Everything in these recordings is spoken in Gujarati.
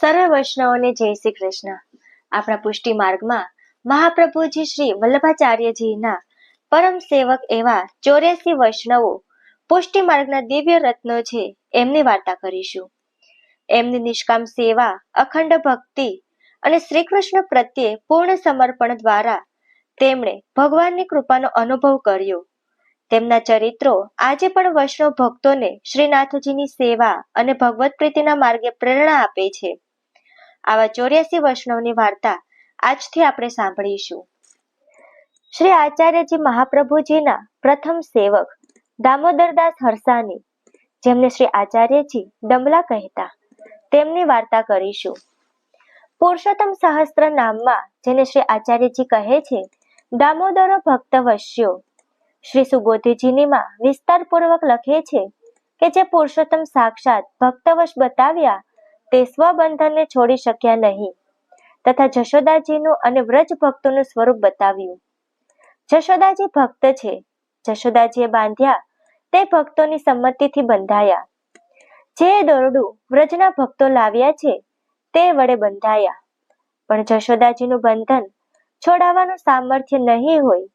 સર્વ વૈષ્ણવોને જય શ્રી કૃષ્ણ. આપણા પુષ્ટિ માર્ગમાં મહાપ્રભુજી શ્રી વલ્લભાચાર્યજીના પરમ સેવક એવા ચોર્યાસી વૈષ્ણવો પુષ્ટિ માર્ગના દિવ્ય રત્નો છે એમની વાર્તા કરીશું. એમની નિષ્કામ સેવા, અખંડ ભક્તિ અને શ્રી કૃષ્ણ પ્રત્યે પૂર્ણ સમર્પણ દ્વારા તેમણે ભગવાનની કૃપાનો અનુભવ કર્યો. તેમના ચરિત્રો આજે પણ વૈષ્ણવ ભક્તોને શ્રીનાથજીની સેવા અને ભગવત પ્રીતિના માર્ગે પ્રેરણા આપે છે. આવા ચોર્યાસી વૈષ્ણવની વાર્તા આજથી આપણે સાંભળીશું. શ્રી આચાર્યજી મહાપ્રભુજીના પ્રથમ સેવક દામોદરદાસ હરસાની, જેમને શ્રી આચાર્યજી ડમલા કહેતા, તેમની વાર્તા કરીશું. પુરુષોત્તમ સહસ્ત્ર નામમાં જેને શ્રી આચાર્યજી કહે છે, દામોદરો ભક્ત વશ્યો શ્રી સુબોધીજીનીમાં વિસ્તારપૂર્વક લખે છે કે જે પુરુષોત્તમ સાક્ષાત ભક્તવશ બતાવ્યા તે સ્વબંધનને છોડી શક્યા નહીં તથા જશોદાજીનું અને વ્રજ ભક્તોનું સ્વરૂપ બતાવ્યું. જશોદાજી ભક્ત છે. જશોદાજીએ બાંધ્યા તે ભક્તોની સંમતિથી બંધાયા. જે દોરડું વ્રજના ભક્તો લાવ્યા છે તે વડે બંધાયા. પણ જશોદાજીનું બંધન છોડાવવાનું સામર્થ્ય નહીં હોય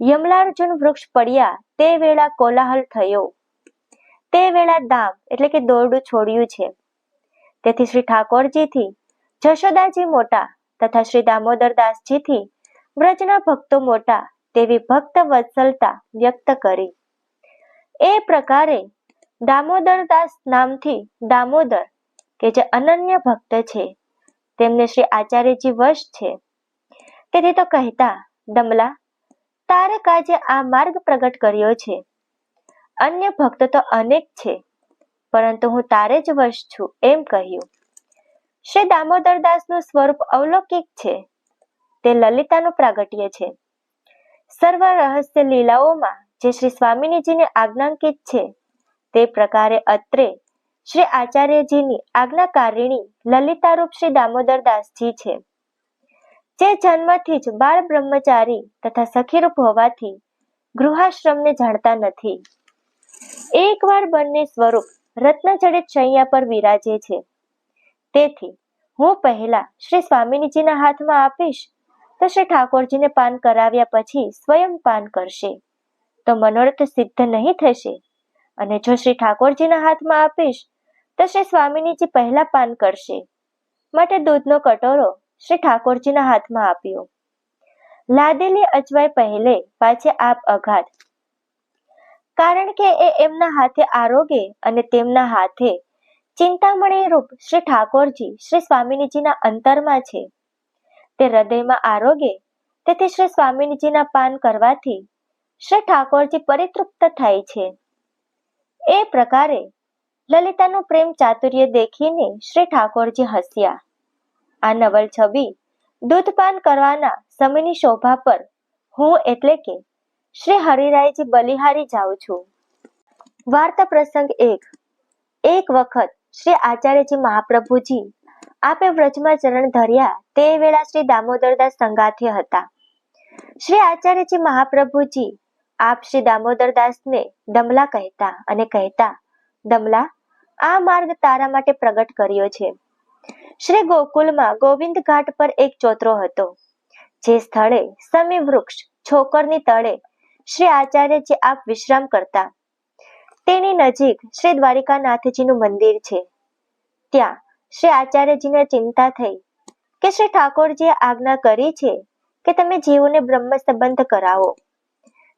યમલાર્જુન વૃક્ષ પડ્યા, તે વેળા કોલાહલ થયો. તે વેળા દામ એટલે કે દોરડું છોડ્યું છે. તેથી શ્રી ઠાકોરજીથી, જશોદાજી મોટા, તથા શ્રી દામોદર દાસજીથી, વ્રજના ભક્તો મોટા, તેવી ભક્ત વત્સલતા વ્યક્ત કરી. એ પ્રકારે દામોદર દાસ નામથી દામોદર, કે જે અનન્ય ભક્ત છે, તેમને શ્રી આચાર્યજી વશ છે. તેથી તો કહેતા દમલા તારે આજે આ માર્ગ પ્રગટ કર્યો છે. અન્ય ભક્ત તો અનેક છે, પરંતુ હું તારે જ વશ છું એમ કહ્યું. શ્રી દામોદરદાસનું સ્વરૂપ અવલૌકિક છે. તે લલિતાનું પ્રાગટ્ય છે. સર્વ રહસ્ય લીલાઓમાં જે શ્રી સ્વામિનીજીને આજ્ઞાંકિત છે, તે પ્રકારે અત્રે શ્રી આચાર્યજીની આજ્ઞાકારિણી લલિતારૂપ શ્રી દામોદરદાસજી છે. જે જન્મથી જ બાળ બ્રહ્મચારી તથા સખીરૂપ હોવાથી ગૃહાશ્રમને જાણતા નથી. એકવાર બંને સ્વરૂપ રત્નજડિત શૈયા પર વિરાજે છે. તેથી હું પહેલા શ્રી સ્વામિનીજીના હાથમાં આપીશ તો શ્રી ઠાકોરજીને પાન કરાવ્યા પછી સ્વયં પાન કરશે. તો મનોરથ સિદ્ધ નહીં થશે અને જો શ્રી ઠાકોરજીના હાથમાં આપીશ તો શ્રી સ્વામિનીજી પહેલા પાન કરશે. માટે દૂધનો કટોરો શ્રી ઠાકોરજીના હાથમાં આપ્યો. લાદેલી અજવાય પહેલે પાછે આપ અઘાત કારણ કે એ એમના હાથે આરોગે અને તેમના હાથે ચિંતામણી રૂપ શ્રી ઠાકોરજી શ્રી સ્વામિનીજીના અંતરમાં છે. તે હૃદયમાં આરોગે, તેથી શ્રી સ્વામિનીજીના પાન કરવાથી શ્રી ઠાકોરજી પરિતૃપ્ત થાય છે. એ પ્રકારે લલિતાનું પ્રેમ ચાતુર્ય દેખીને શ્રી ઠાકોરજી હસ્યા. આ નવલ છબી દૂધપાન કરવાના સમયની શોભા પર. હું એટલે કે શ્રી હરિરાયજી બલિહારી જાઉં છું. વાર્તા પ્રસંગ એક. એક વખત શ્રી આચાર્યજી મહાપ્રભુજી આપે વ્રજમાં ચરણ ધર્યા તે વેળા શ્રી દામોદરદાસ સંગાથે હતા. શ્રી આચાર્યજી મહાપ્રભુજી આપ શ્રી દામોદરદાસને દમલા કહેતા અને કહેતા, દમલા, આ માર્ગ તારા માટે પ્રગટ કર્યો છે. શ્રી ગોકુલમાં ગોવિંદ ઘાટ પર એક ચોતરો હતો. જે સ્થળે સમી વૃક્ષ છોકરની તળે શ્રી આચાર્યજી આપ વિશ્રામ કરતા. તેની નજીક શ્રી દ્વારિકાનાથજીનું મંદિર છે. ત્યાં શ્રી આચાર્યજીને ચિંતા થઈ કે શ્રી ઠાકોરજીએ આજ્ઞા કરી છે કે તમે જીવોને બ્રહ્મ સંબંધ કરાવો.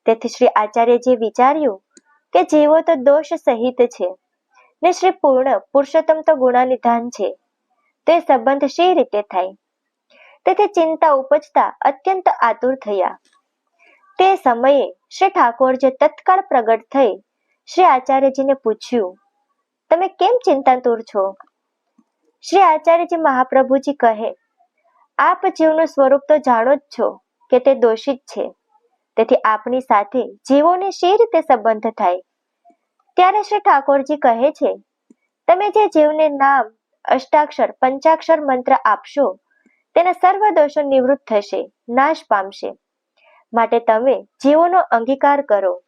તેથી શ્રી આચાર્યજીએ વિચાર્યું કે જીવો તો દોષ સહિત છે ને શ્રી પૂર્ણ પુરુષોત્તમ તો ગુણાનિધાન છે. તે સંબંધ શી રીતે થાય? તેથી ચિંતા ઉપજતા અત્યંત આતુર થયા. તે સમયે શ્રી ઠાકોરજી તત્કાળ પ્રગટ થઈ, શ્રી આચાર્યજીને પૂછ્યું, તમે કેમ ચિંતાતુર છો? શ્રી આચાર્યજી મહાપ્રભુજી કહે, આપ જીવનું સ્વરૂપ તો જાણો જ છો કે તે દોષિત છે. તેથી આપની સાથે જીવોને શી રીતે સંબંધ થાય? ત્યારે શ્રી ઠાકોરજી કહે છે, તમે જે જીવને નામ અષ્ટાક્ષર, પંચાક્ષર મંત્ર આપશો. તેના સર્વ દોષો નિવૃત્ત થશે, નાશ પામશે. માટે તમે જીવોનો અંગીકાર કરો.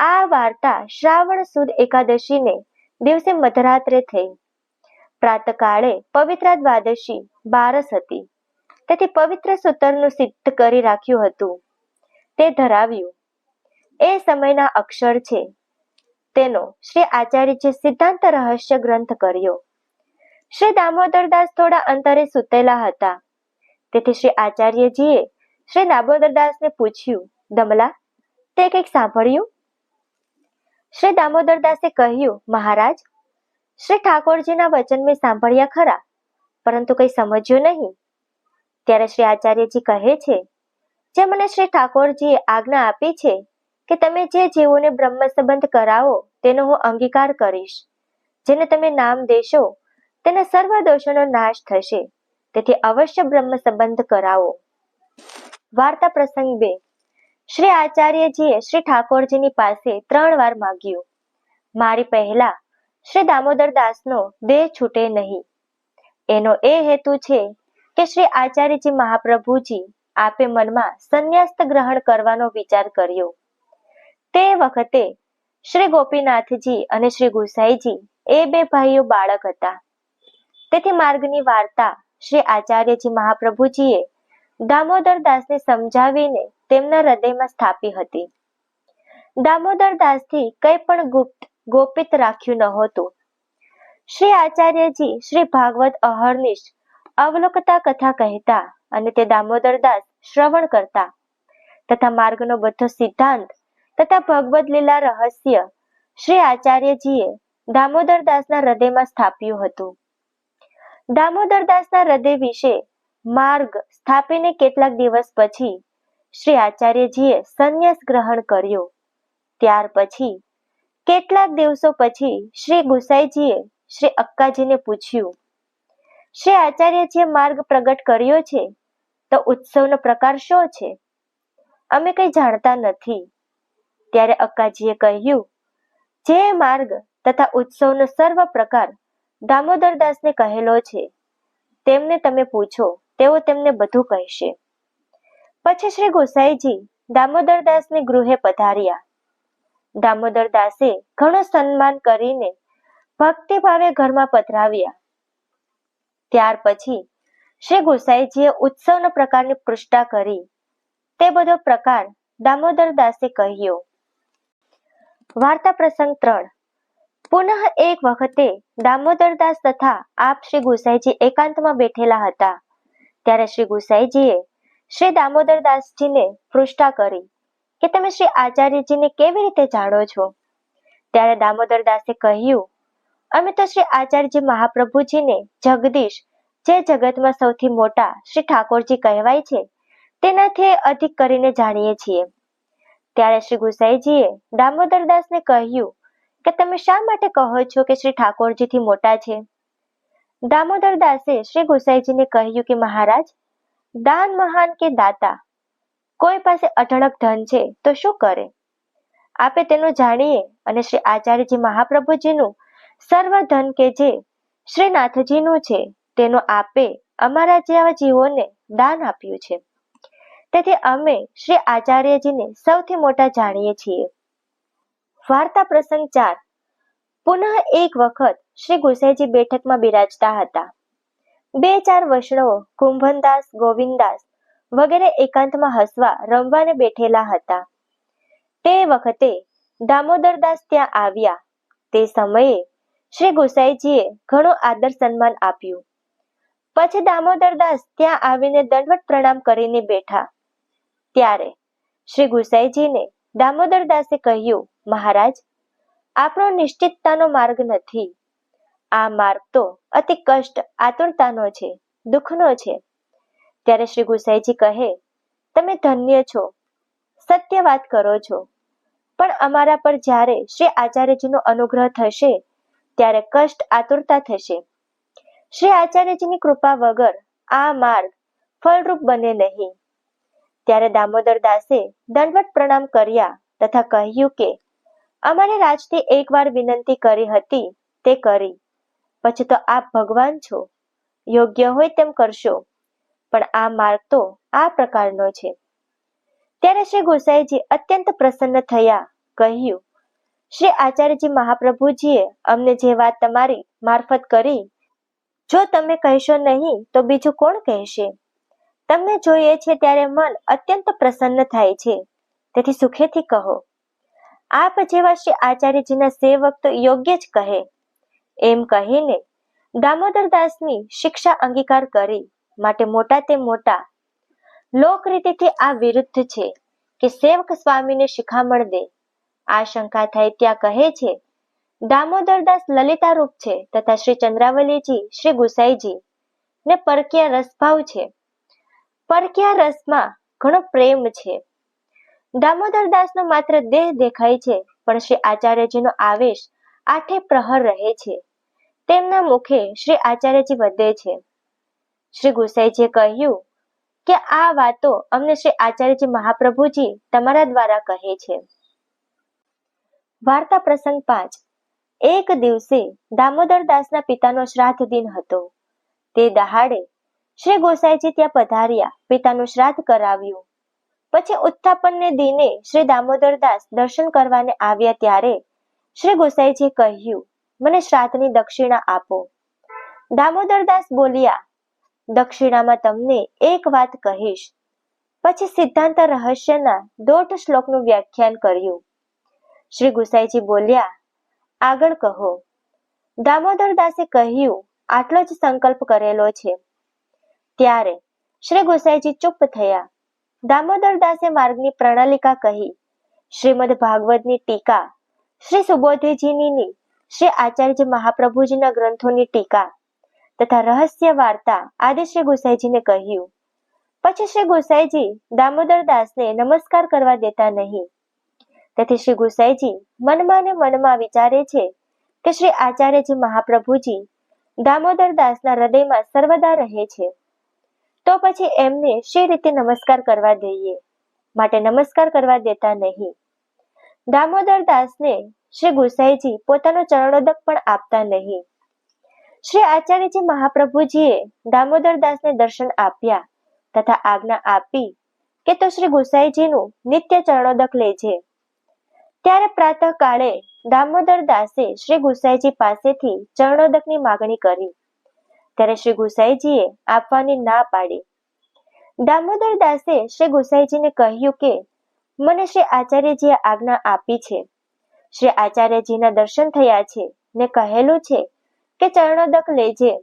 આ વાર્તા શ્રાવણ સુદ એકાદશીને દિવસે મધરાત્રે થઈ. પ્રાતકાળે પવિત્ર દ્વાદશી બારસ હતી. તેથી પવિત્ર સૂતરનું સિદ્ધ કરી રાખ્યું હતું. તે ધરાવ્યું. એ સમયના અક્ષર છે. તેનો શ્રી આચાર્યજી સિદ્ધાંત રહસ્ય ગ્રંથ કર્યો. શ્રી દામોદરદાસ થોડા અંતરે સૂતેલા હતા. તેથી શ્રી આચાર્યજીએ શ્રી દામોદરદાસને પૂછ્યું, દમલા, તે કંઈક સાંભળ્યું? શ્રી દામોદરદાસે કહ્યું, મહારાજ, શ્રી ઠાકોરજીના વચન મેં સાંભળ્યા ખરા, પરંતુ કંઈ સમજ્યું નહીં. ત્યારે શ્રી આચાર્યજી કહે છે, જે મને શ્રી ઠાકોરજીએ આજ્ઞા આપી છે કે તમે જે જીવોને બ્રહ્મ સંબંધ કરાવો, તેનો હું અંગીકાર કરીશ, જેને તમે નામ દેશો તેના સર્વ દોષોનો નાશ થશે. તેથી અવશ્ય બ્રહ્મ સંબંધ કરાવો. વાર્તા પ્રસંગ બે. શ્રી આચાર્યજીએ શ્રી ઠાકોરજીની પાસે ત્રણ વાર માગ્યું. મારી પહેલા શ્રી દામોદર દાસનો દેહ છૂટે નહીં. એનો એ હેતુ છે કે શ્રી આચાર્યજી મહાપ્રભુજી આપે મનમાં સંન્યાસ્ત ગ્રહણ કરવાનો વિચાર કર્યો. તે વખતે શ્રી ગોપીનાથજી અને શ્રી ગુસાઈજી એ બે ભાઈઓ બાળક હતા. તેથી માર્ગની વાર્તા શ્રી આચાર્યજી મહાપ્રભુજીએ દામોદર સમજાવીને તેમના હૃદયમાં સ્થાપી હતી. દામોદર કંઈ પણ ગુપ્ત ગોપિત રાખ્યું નહોતું. શ્રી આચાર્યજી શ્રી ભાગવત અહર્નિશ અવલોકતા કથા કહેતા અને તે દામોદર દાસ શ્રવણ કરતા તથા માર્ગનો બધો સિદ્ધાંત તથા ભગવદ લીલા રહસ્ય શ્રી આચાર્યજીએ દામોદર દાસના હૃદયમાં સ્થાપ્યું હતું. દામોદર દાસના હૃદય વિશે માર્ગ સ્થાપીને કેટલાક દિવસ પછી શ્રી આચાર્યજીએ સંન્યાસ ગ્રહણ કર્યો. ત્યાર પછી, કેટલાક દિવસો પછી શ્રી ગુસાઈજીએ શ્રી અક્કાજીને પૂછ્યું, શ્રી આચાર્યજીએ માર્ગ પ્રગટ કર્યો છે? તો ઉત્સવનો પ્રકાર શો છે? અમે કંઈ જાણતા નથી. ત્યારે અક્કાજીએ કહ્યું, જે માર્ગ તથા ઉત્સવનો સર્વ પ્રકાર દામોદર દાસને કહેલો છે, તેમને તમે પૂછો, તેઓ તેમને બધું કહેશે. પછી શ્રી ગોસાઈજી દામોદર દાસને ગૃહે પધાર્યા. દામોદર દાસે ઘણું સન્માન કરીને ભક્તિભાવે ઘરમાં પધરાવ્યા. ત્યાર પછી શ્રી ગોસાઈજીએ ઉત્સવનો પ્રકારની પૃષ્ઠા કરી. તે બધો પ્રકાર દામોદર દાસે કહ્યો. વાર્તા પ્રસંગ ત્રણ. પુનઃ એક વખતે દામોદરદાસ તથા આપ શ્રી ગુસાઈજી એકાંતમાં બેઠેલા હતા. ત્યારે શ્રી ગુસાઈજીએ શ્રી દામોદરદાસજીને પૃષ્ઠા કરી કે તમે શ્રી આચાર્યજીને કેવી રીતે જાણો છો? ત્યારે દામોદરદાસે કહ્યું, અમે તો શ્રી આચાર્યજી મહાપ્રભુજીને જગદીશ, જે જગતમાં સૌથી મોટા શ્રી ઠાકોરજી કહેવાય છે, તેનાથી અધિક કરીને જાણીએ છીએ. ત્યારે શ્રી ગુસાઈજીએ દામોદરદાસને કહ્યું કે તમે શા માટે કહો છો કે શ્રી ઠાકોરજીથી મોટા છે? દામોદર દાસે શ્રી ગુસાઈજીને કહ્યું કે મહારાજ, દાન મહાન કે દાતા? કોઈ પાસે અઢળક ધન છે તો શું કરે? આપે તેનું જાણીએ અને શ્રી આચાર્યજી મહાપ્રભુજીનું સર્વ ધન કે જે શ્રીનાથજીનું છે, તેનો આપે અમારા જેવા જીવોને દાન આપ્યું છે. તેથી અમે શ્રી આચાર્યજીને સૌથી મોટા જાણીએ છીએ. વાર્તા પ્રસંગ ચાર. પુનઃ એક વખત શ્રી ગુસાઈજી બેઠકમાં બિરાજતા હતા. બે ચાર વૈષ્ણવો, કુંભનદાસ ગોવિંદદાસ વગેરે એકાંતમાં હસવા, રમવાને બેઠેલા હતા. તે વખતે દામોદરદાસ ત્યાં આવ્યા. તે સમયે શ્રી ગુસાઈજીએ ઘણું આદર સન્માન આપ્યું. પછી દામોદરદાસ ત્યાં આવીને દંડવત પ્રણામ કરીને બેઠા. ત્યારે શ્રી ગુસાઈજીને દામોદર દાસે કહ્યું, મહારાજ, આપણો નિશ્ચિતતાનો માર્ગ નથી. આ માર્ગ તો અતિ કષ્ટ, આતુરતાનો છે, દુઃખનો છે. ત્યારે શ્રી ગુસાઈજી કહે, તમે ધન્ય છો, સત્ય વાત કરો છો. પણ અમારા પર જ્યારે શ્રી આચાર્યજીનો અનુગ્રહ થશે, ત્યારે કષ્ટ, આતુરતા થશે. શ્રી આચાર્યજીની કૃપા વગર આ માર્ગ ફળરૂપ બને નહીં. ત્યારે દામોદર દાસે દંડવત પ્રણામ કર્યા તથા કહ્યું કે, અમારે રાજથી એકવાર વિનંતી કરી હતી તે કરી. પછી તો આપ ભગવાન છો. યોગ્ય હોય તેમ કરશો. પણ આ માર્ગ તો આ પ્રકારનો છે. ત્યારે શ્રી ગુસાઈજી અત્યંત પ્રસન્ન થયા, કહ્યું, શ્રી આચાર્યજી મહાપ્રભુજીએ અમને જે વાત તમારી મારફત કરી, જો તમે કહેશો નહીં તો બીજું કોણ કહેશે? તમને જોઈએ છે ત્યારે મન અત્યંત પ્રસન્ન થાય છે. તેથી સુખેથી કહો. આપ જેવા શ્રી આચાર્યજીના સેવક તો યોગ્ય જ કહે. એમ કહીને દામોદર દાસની શિક્ષા અંગીકાર કરી. માટે મોટા તે મોટા. લોક રીતેથી આ વિરુદ્ધ છે કે સેવક સ્વામીને શિખામણ દે. આ શંકા થાય ત્યાં કહે છે દામોદરદાસ લલિતા રૂપ છે તથા શ્રી ચંદ્રાવલીજી, શ્રી ગુસાઈજી ને પરકિયા રસભાવ છે. પરકિયા રસમાં ઘણો પ્રેમ છે? દામોદરદાસનો માત્ર દેહ દેખાય છે, પણ શ્રી આચાર્યજીનો આવેશ આઠે પ્રહર રહે છે. તેમના મુખે શ્રી આચાર્યજી વધે છે. શ્રી ગુસાઈજીએ કહ્યું કે આ વાતો અમને શ્રી આચાર્યજી મહાપ્રભુજી તમારા દ્વારા કહે છે. વાર્તા પ્રસંગ પાંચ. એક દિવસે દામોદર દાસના પિતાનો શ્રાદ્ધ દિન હતો. તે દહાડે શ્રી ગોસાઈજી ત્યાં પધાર્યા, પિતાનું શ્રાદ્ધ કરાવ્યું. પછી ઉત્થાપનને દિને શ્રી દામોદર દાસ દર્શન કરવાને આવ્યા ત્યારે શ્રી ગોસાઈજીએ કહ્યું, મને શ્રાદ્ધની દક્ષિણા આપો. દામોદર દાસ બોલ્યા, દક્ષિણામાં તમને એક વાત કહીશ. પછી સિદ્ધાંત રહસ્યના દોઢ શ્લોકનું વ્યાખ્યાન કર્યું. શ્રી ગુસાઈજી બોલ્યા, આગળ કહો. દામોદર દાસે કહ્યું, આટલો જ સંકલ્પ કરેલો છે. ત્યારે શ્રી ગુસાઈજી ચૂપ થયા. દામોદર દાસે માર્ગની પ્રણાલિકા કહી, શ્રીમદ ભાગવતની ટીકા, શ્રી સુબોધીજીની, શ્રી આચાર્ય મહાપ્રભુજીના ગ્રંથોની ટીકા તથા રહસ્ય વાર્તા આદિ શ્રી ગોસાઈજીને કહ્યું. પછી શ્રી ગોસાઈજી દામોદર દાસને નમસ્કાર કરવા દેતા નહીં. તેથી શ્રી ગુસાઈજી મનમાં ને મનમાં વિચારે છે કે શ્રી આચાર્યજી મહાપ્રભુજી દામોદર દાસના હૃદયમાં સર્વદા રહે છે. તો પછી એમને શી રીતે નમસ્કાર કરવા દઈએ? માટે નમસ્કાર કરવા દેતા નહીં. દામોદર દાસને શ્રી ગુસાઈજી પોતાનો ચરણોદક પણ આપતા નહીં. શ્રી આચાર્યજી મહાપ્રભુજીએ દામોદર દાસને દર્શન આપ્યા તથા આજ્ઞા આપી કે તો શ્રી ગુસાઈજીનું નિત્ય ચરણોદક લેજે. ત્યારે પ્રાતઃ કાળે દામોદર દાસે શ્રી ગુસાઈજી પાસેથી ચરણોદકની માગણી કરી. ત્યારે શ્રી ગુસાઈજીએ આપવાની ના પાડી. દામોદર દાસે શ્રી ગુસાઈજીને કહ્યું કે, મને શ્રી આચાર્યજીએ આજ્ઞા આપી છે. શ્રી આચાર્યજીના દર્શન થયા છે. ને કહેલું છે કે ચરણોદક લેજે.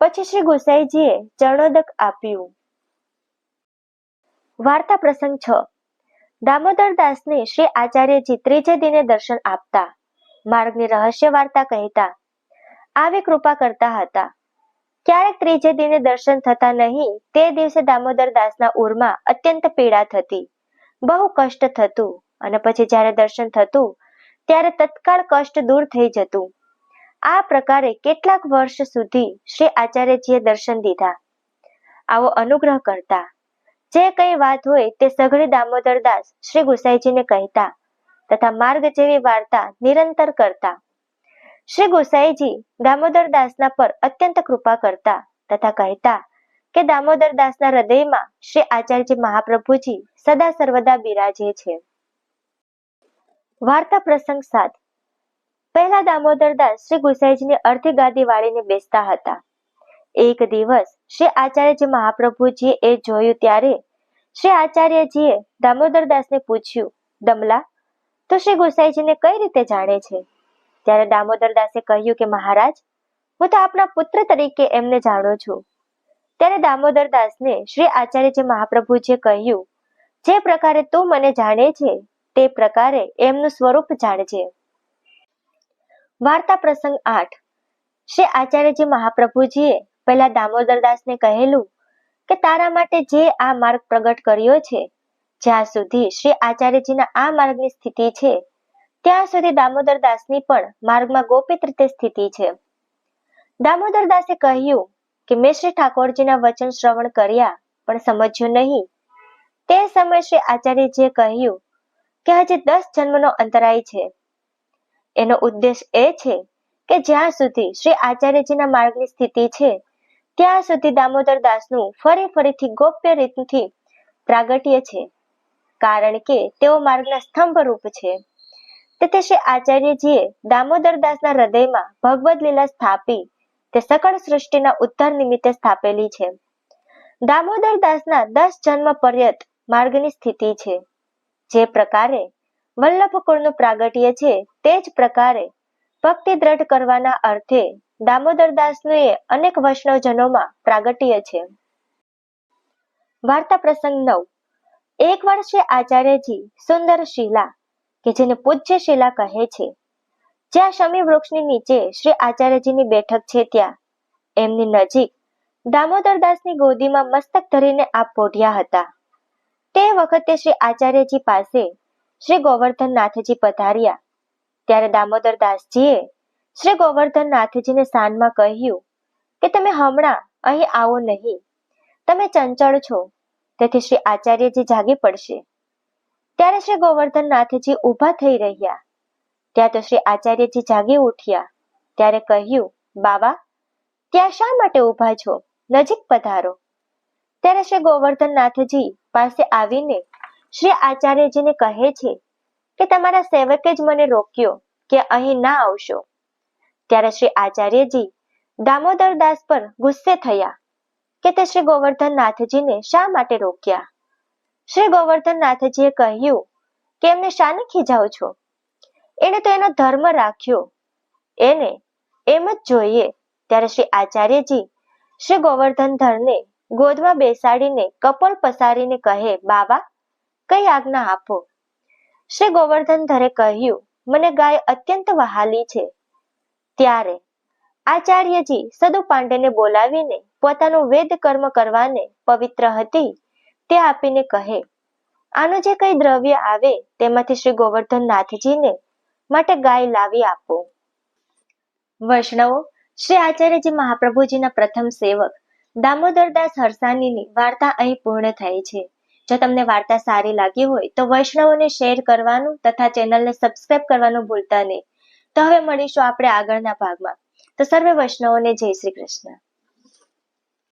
પછી શ્રી ગુસાઈજીએ ચરણોદક આપ્યું. વાર્તા પ્રસંગ છ. દામોદર દાસને શ્રી આચાર્યજી ત્રીજે દિને દર્શન આપતા, માર્ગની રહસ્ય વાર્તા કહેતા, આવી કૃપા કરતા હતા. ક્યારેક ત્રીજે દિને દર્શન થતા નહીં, તે દિવસે દામોદર દાસના ઉરમાં અત્યંત પીડા થતી. બહુ કષ્ટ થતું અને પછી જ્યારે દર્શન થતું, ત્યારે તત્કાળ કષ્ટ દૂર થઈ જતું. આ પ્રકારે કેટલાક વર્ષ સુધી શ્રી આચાર્યજીએ દર્શન દીધા. આવો અનુગ્રહ કરતા. જે કઈ વાત હોય તે સઘળી દામોદર દાસ શ્રી ગુસાઈજીને કહેતા તથા માર્ગ જેવી વાર્તા નિરંતર કરતા. શ્રી ગોસાઈજી દામોદર દાસના પર અત્યંત કૃપા કરતા તથા કહેતા કે દામોદર દાસના હૃદયમાં શ્રી આચાર્ય મહાપ્રભુજી સદા સર્વદા બિરાજે છે. વાર્તા પ્રસંગ સાત. પહેલા દામોદરદાસ શ્રી ગુસાઈજીની અર્ધી ગાદી વાળીને બેસતા હતા. એક દિવસ શ્રી આચાર્યજી મહાપ્રભુજીએ એ જોયું ત્યારે શ્રી આચાર્યજીએ દામોદરદાસને પૂછ્યું, દમલા, તો શ્રી ગુસાઈજીને કઈ રીતે જાણે છે? ત્યારે દામોદરદાસે કહ્યું કે, મહારાજ, હું તો આપના પુત્ર તરીકે એમને જાણું છું. ત્યારે દામોદરદાસને શ્રી આચાર્યજી મહાપ્રભુજીએ કહ્યું, જે પ્રકારે તું મને જાણે છે, તે પ્રકારે એમનું સ્વરૂપ જાણજે. વાર્તા પ્રસંગ આઠ. શ્રી આચાર્યજી મહાપ્રભુજીએ પહેલા દામોદર દાસને કહેલું કે, તારા માટે જે આ માર્ગ પ્રગટ કર્યો છે, જ્યાં સુધી શ્રી આચાર્યજીના આ માર્ગની સ્થિતિ છે ત્યાં સુધી દામોદર દાસની પણ માર્ગમાં ગોપિત રીતે સ્થિતિ છે. દામોદર દાસે કહ્યું કે, મેં શ્રી ઠાકોરજીના વચન શ્રવણ કર્યા, પણ સમજ્યું નહીં. તે સમયે શ્રી આચાર્યજીએ કહ્યું કે, હજી દસ જન્મનો અંતરાય છે. એનો ઉદ્દેશ એ છે કે, જ્યાં સુધી શ્રી આચાર્યજીના માર્ગની સ્થિતિ છે, ત્યાં સુધી દામોદર દાસનું ફરી ફરીથી ગોપ્ય રીતથી પ્રાગટ્ય છે. કારણ કે, તેઓ માર્ગના સ્તંભ રૂપ છે. તેથી શ્રી આચાર્યજીએ દામોદરદાસના હૃદયમાં ભગવદ લીલા સ્થાપી તે સકળ સૃષ્ટિના ઉદ્ધાર નિમિત્તે સ્થાપેલી છે. દામોદરદાસના દસ જન્મ પર્યત માર્ગની સ્થિતિ છે. જે પ્રકારે વલ્લભ કુળનું પ્રાગટ્ય છે, તે જ પ્રકારે ભક્તિ દ્રઢ કરવાના અર્થે દામોદર દાસનું એ અનેક વૈષ્ણવજનોમાં પ્રાગટ્ય છે. વાર્તા પ્રસંગ નવ. એક વર્ષે આચાર્યજી સુંદર શિલા કે જેને પૂજ્ય શિલા કહે છે. જ્યાં શમી વૃક્ષની નીચે શ્રી આચાર્યજીની બેઠક છે ત્યાં. એમની નજીક દામોદરદાસની ગોદીમાં મસ્તક ધરીને આપ પોઢ્યા હતા. તે વખતે શ્રી આચાર્યજી પાસે શ્રી ગોવર્ધનનાથજી પધાર્યા. ત્યારે દામોદરદાસજીએ શ્રી ગોવર્ધનનાથજીને સાનમાં કહ્યું કે તમે હમણાં અહીં આવો નહીં. તમે ચંચળ છો. તેથી શ્રી આચાર્યજી જાગી પડશે. ત્યારે શ્રી ગોવર્ધનનાથજી ઊભા થઈ રહ્યા. ત્યાં તો શ્રી આચાર્યજી જાગી ઉઠ્યા. ત્યારે કહ્યું, બાબા, ત્યાં શા માટે ઊભા છો? નજીક પધારો. ત્યારે શ્રી ગોવર્ધનનાથજી પાસે આવીને શ્રી આચાર્યજીને કહે છે કે, તમારા સેવકે જ મને રોક્યો કે અહીં ના આવશો. ત્યારે શ્રી આચાર્યજી દામોદર દાસ પર ગુસ્સે થયા કે તે શ્રી ગોવર્ધનનાથજીને શા માટે રોક્યા? શ્રી ગોવર્ધનનાથજીએ કહ્યું કે એમને શાને ખીજાવ છો? એને તો એનો ધર્મ રાખ્યો. એને એમ જ જોઈએ. ત્યારે શ્રી આચાર્યજી શ્રી ગોવર્ધનધરને ગોદમાં બેસાડીને કપોલ પસારીને કહે બાવા કઈ આજ્ઞા આપો? શ્રી ગોવર્ધનધરે કહ્યું, મને ગાય અત્યંત વહાલી છે. ત્યારે આચાર્યજી સદુ પાંડેને બોલાવીને પોતાનું વેદ કર્મ કરવાને પવિત્ર હતી. તે આપીને કહે, આનું જે કઈ દ્રવ્ય આવે તેમાંથી શ્રી ગોવર્ધન નાથજીને માટે ગાય લાવી આપો. વૈષ્ણવો, શ્રી આચાર્યજી મહાપ્રભુજીના પ્રથમ સેવક દામોદરદાસ હરસાનીની વાર્તા અહીં પૂર્ણ થઈ છે. જો તમને વાર્તા સારી લાગી હોય તો વૈષ્ણવોને શેર કરવાનું તથા ચેનલને સબસ્ક્રાઇબ કરવાનું ભૂલતા નહીં. તો હવે મળીશું આપણે આગળના ભાગમાં. તો સર્વે વૈષ્ણવોને જય શ્રી કૃષ્ણ.